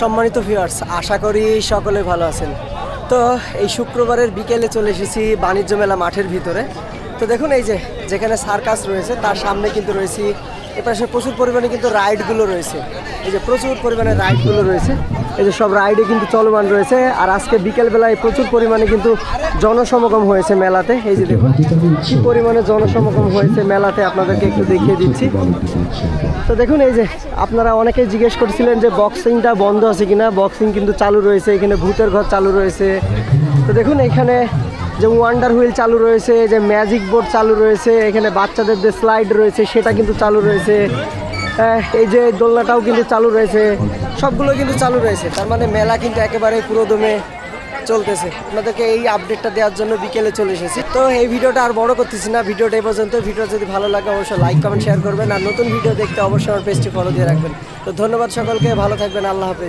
সম্মানিত ভিউয়ার্স আশা করি সকলে ভালো আছেন। তো এই শুক্রবারের বিকেলে চলে এসেছি বাণিজ্য মেলা মাঠের ভিতরে। তো দেখুন এই যে যেখানে সার্কাস রয়েছে, তার সামনে কিন্তু রয়েছি। এপাশে প্রচুর পরিমাণে কিন্তু রাইডগুলো রয়েছে। এই যে প্রচুর পরিমাণে রাইডগুলো রয়েছে। এই যে সব রাইডে কিন্তু চলমান রয়েছে। আর আজকে বিকেলবেলায় প্রচুর পরিমাণে কিন্তু জনসমাগম হয়েছে মেলাতে। এই যে দেখুন, কী পরিমাণে জনসমাগম হয়েছে মেলাতে আপনাদেরকে একটু দেখিয়ে দিচ্ছি। তো দেখুন এই যে, আপনারা অনেকেই জিজ্ঞেস করছিলেন যে বক্সিংটা বন্ধ আছে কিনা। বক্সিং কিন্তু চালু রয়েছে, এখানে ভূতের ঘর চালু রয়েছে। তো দেখুন, এখানে যে ওয়ান্ডার হুইল চালু রয়েছে, যে ম্যাজিক বোর্ড চালু রয়েছে, এখানে বাচ্চাদের যে স্লাইড রয়েছে, সেটা কিন্তু চালু রয়েছে। এই যে দোলনাটাও কিন্তু চালু রয়েছে। সবগুলো কিন্তু চালু রয়েছে। তার মানে মেলা কিন্তু একেবারে পুরোদমে চলতেছে। আপনাদেরকে এই আপডেটটা দেওয়ার জন্য বিকেলে চলে এসেছি। তো এই ভিডিওটা আর বড় করতেছি না। ভিডিওটা এই পর্যন্ত। ভিডিও যদি ভালো লাগে, অবশ্যই লাইক কমেন্ট শেয়ার করবেন। আর নতুন ভিডিও দেখতে অবশ্যই আমার পেজটি ফলো দিয়ে রাখবেন। তো ধন্যবাদ সকলকে। ভালো থাকবেন। আল্লাহ হাফেজ।